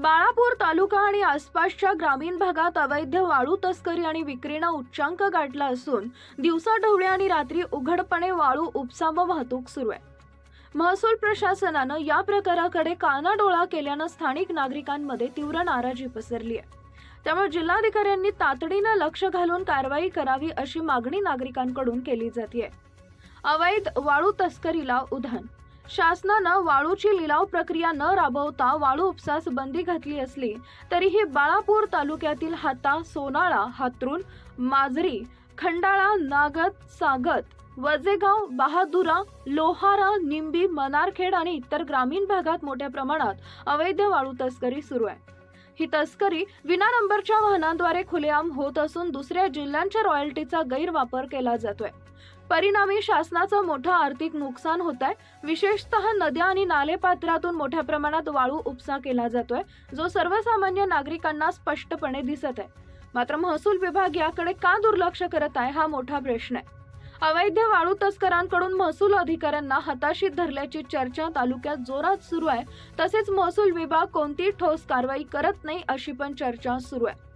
बाळापूर तालुका आणि आसपासच्या ग्रामीण भागात अवैध वाळू तस्करी आणि विक्रीनं उच्चांक गाठला असून दिवसा ढवळे आणि रात्री उघडपणे वाळू उपसा व वाहतूक सुरू आहे. महसूल प्रशासनानं या प्रकाराकडे कानाडोळा केल्यानं स्थानिक नागरिकांमध्ये तीव्र नाराजी पसरली आहे. त्यामुळे जिल्हाधिकाऱ्यांनी तातडीनं लक्ष घालून कारवाई करावी अशी मागणी नागरिकांकडून केली जाते अवैध वाळू तस्करीला उधाण शासनानं वाळूची लिलाव प्रक्रिया न राबवता वाळू उपसास बंदी घातली असली तरीही बाळापूर तालुक्यातील हाता सोनाळा हातरून माजरी खंडाळा नागत सागत वजेगाव बहादुरा लोहारा निंबी मनारखेड आणि इतर ग्रामीण भागात मोठ्या प्रमाणात अवैध वाळू तस्करी सुरू आहे. ही तस्करी विना नंबरच्या वाहनांद्वारे खुलेआम होत असून दुसऱ्या जिल्ह्यांच्या रॉयल्टीचा गैरवापर केला जातोय. परिणामी शासनाचं मोठं आर्थिक नुकसान होत आहे विशेषतः नद्या आणि नालेपात्रातून मोठ्या प्रमाणात वाळू उपसा केला जातोय जो सर्वसामान्य नागरिकांना स्पष्टपणे दिसत आहे. मात्र महसूल विभाग याकडे का दुर्लक्ष करत आहे हा मोठा प्रश्न आहे. अवैध वाळू तस्करांकडून महसूल अधिकाऱ्यांना हताशीत धरल्याची चर्चा तालुक्यात जोरात सुरू आहे. तसेच महसूल विभाग कोणतीही ठोस कारवाई करत नाही अशी पण चर्चा सुरू आहे.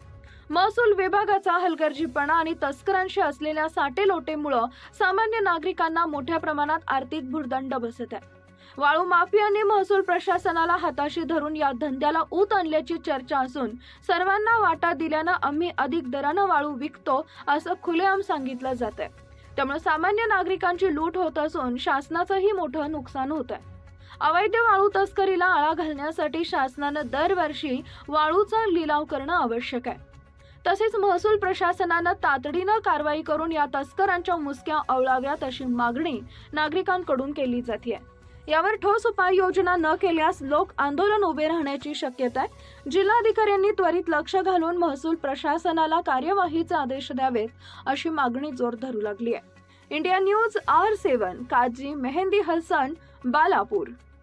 महसूल विभागाचा हलगर्जीपणा आणि तस्करांशी असलेल्या साटेलोटेमुळं सामान्य नागरिकांना मोठ्या प्रमाणात आर्थिक भुर्दंड बसत आहे. वाळू माफियांनी महसूल प्रशासनाला हाताशी धरून या धंद्याला ऊत आणल्याची चर्चा असून सर्वांना वाटा दिल्यानं आम्ही अधिक दरानं वाळू विकतो असं खुलेआम सांगितलं जात आहे त्यामुळे सामान्य नागरिकांची लूट होत असून शासनाचंही मोठं नुकसान होत आहे. अवैध वाळू तस्करीला आळा घालण्यासाठी शासनानं दरवर्षी वाळूचा लिलाव करणं आवश्यक आहे. तसेच महसूल प्रशासनानं तातडीनं कारवाई करून या तस्करांच्या मुसक्या अवळाव्यात अशी मागणी नागरिकांकडून केली जाते यावर ठोस उपाययोजना न केल्यास लोक आंदोलन उभे राहण्याची शक्यता आहे. जिल्हाधिकाऱ्यांनी त्वरित लक्ष घालून महसूल प्रशासनाला कार्यवाहीचे आदेश द्यावेत अशी मागणी जोर धरू लागली आहे India News R seven Kazi Mehdi Hasan Balapur.